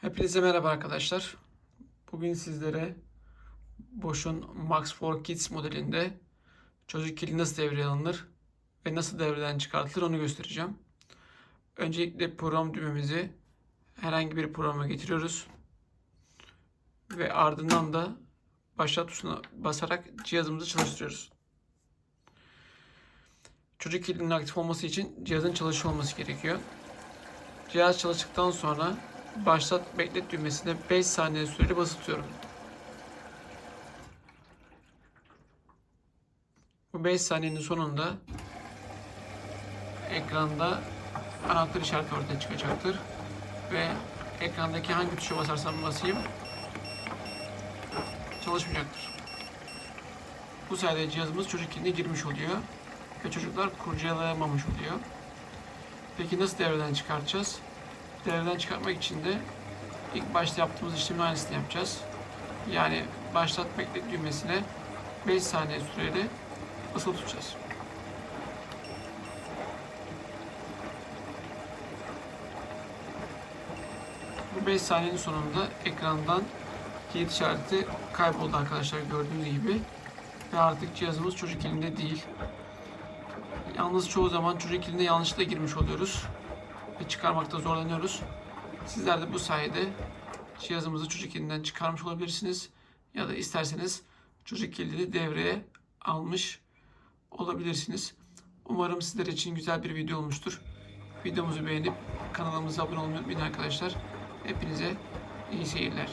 Hepinize merhaba arkadaşlar. Bugün sizlere Bosch'un Max 4 Kids modelinde çocuk kilidi nasıl devreye alınır ve nasıl devreden çıkartılır onu göstereceğim. Öncelikle program düğmemizi herhangi bir programa getiriyoruz. Ve ardından da başlat tuşuna basarak cihazımızı çalıştırıyoruz. Çocuk kilidinin aktif olması için cihazın çalışıyor olması gerekiyor. Cihaz çalıştıktan sonra başlat beklet düğmesine 5 saniye süreli basıtıyorum. Bu 5 saniyenin sonunda ekranda anahtar işareti ortaya çıkacaktır. Ve ekrandaki hangi tuşa basarsam basayım çalışmayacaktır. Bu sayede cihazımız çocuk kiline girmiş oluyor ve çocuklar kurcalayamamış oluyor. Peki nasıl devreden çıkartacağız? Devreden çıkartmak için de ilk başta yaptığımız işlemin aynısını yapacağız. Yani başlat beklet düğmesine 5 saniye süreli basılı tutacağız. Bu 5 saniyenin sonunda ekrandan kilit işareti kayboldu arkadaşlar gördüğünüz gibi. Ve artık cihazımız çocuk elinde değil. Yalnız çoğu zaman çocuk eline yanlışlıkla girmiş oluyoruz ve çıkarmakta zorlanıyoruz. Sizler de bu sayede cihazımızı çocuk elinden çıkarmış olabilirsiniz ya da isterseniz çocuk kilidini devreye almış olabilirsiniz. Umarım sizler için güzel bir video olmuştur. Videomuzu beğenip kanalımıza abone olmayı unutmayın arkadaşlar. Hepinize iyi seyirler.